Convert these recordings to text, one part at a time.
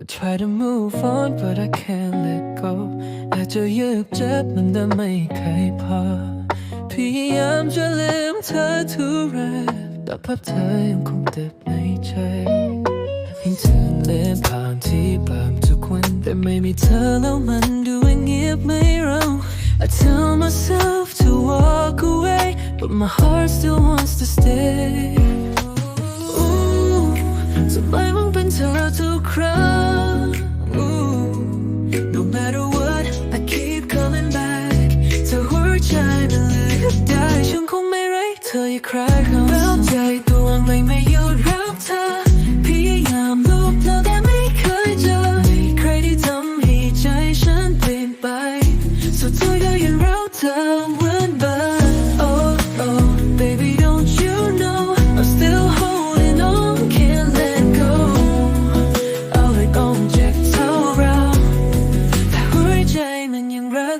I try to move on but I can't let go อาจจะยึกเจ็บมันแต่ไม่เคยพอ พยายามจะลืมเธอทุกไรแต่ภาพเธอยังคงติดในใจยิ่งเธอเลื่อนผ่านที่บางทุกวันแต่ไม่มีเธอแล้วมันดูเงียบไม่เรา I tell myself to walk away but my heart still wants to stay ร้เธออีกครั้งเราใจตัวไม่ไม่หยุดรักเธอพยายามลบเธอแต่ไม่เคยเจอไม่ใครที่ทำให้ใจฉันเปลี่ยนไปสุดท้ายก็ยังรักเธอเหมือนเดิม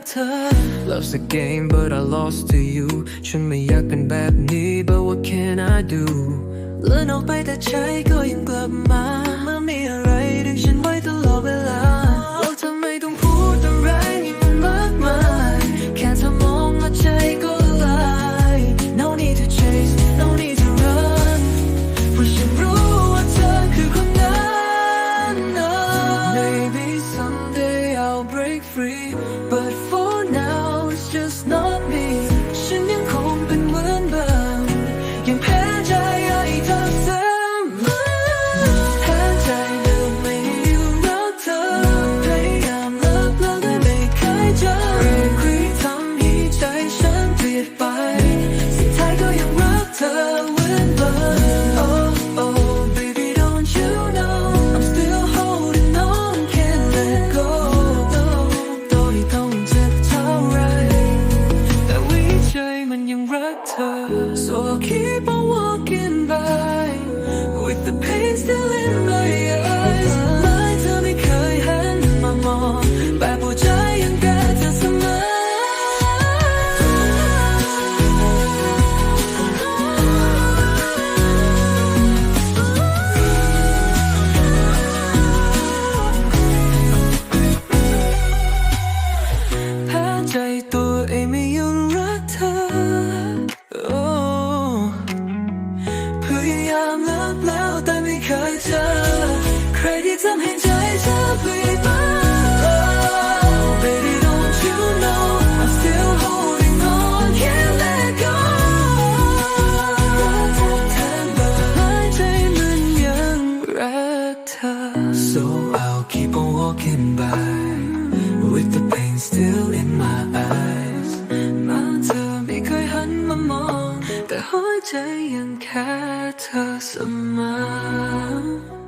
เธอ Love's a game but I lost to you ฉันไม่อยากเป็นแบบนี้ but what can I do เลื่อนออกไปแต่ใจก็ยังกลับมามื่อมีอะไรดึงฉันไว้ตลอดเวลาแล้วทำไมต้องพูดอะไรให้มันมากมาย แค่เธอมองแล้วใจก็ลาย No need to chase no need to run เพราะฉันรู้ว่าเธอคือคนนั้น Maybe someday I'll break free but character. So I'll keep on walking. เคยเจอ ใครที่ทำให้ใจเธอเปลี่ยนไป Oh baby don't you know I'm still holding on can't let go แทนเบอร์หายใจมันยังรักเธอ So I'll keep on walking by with the pain still in ใจยังแค่เธอเสมอ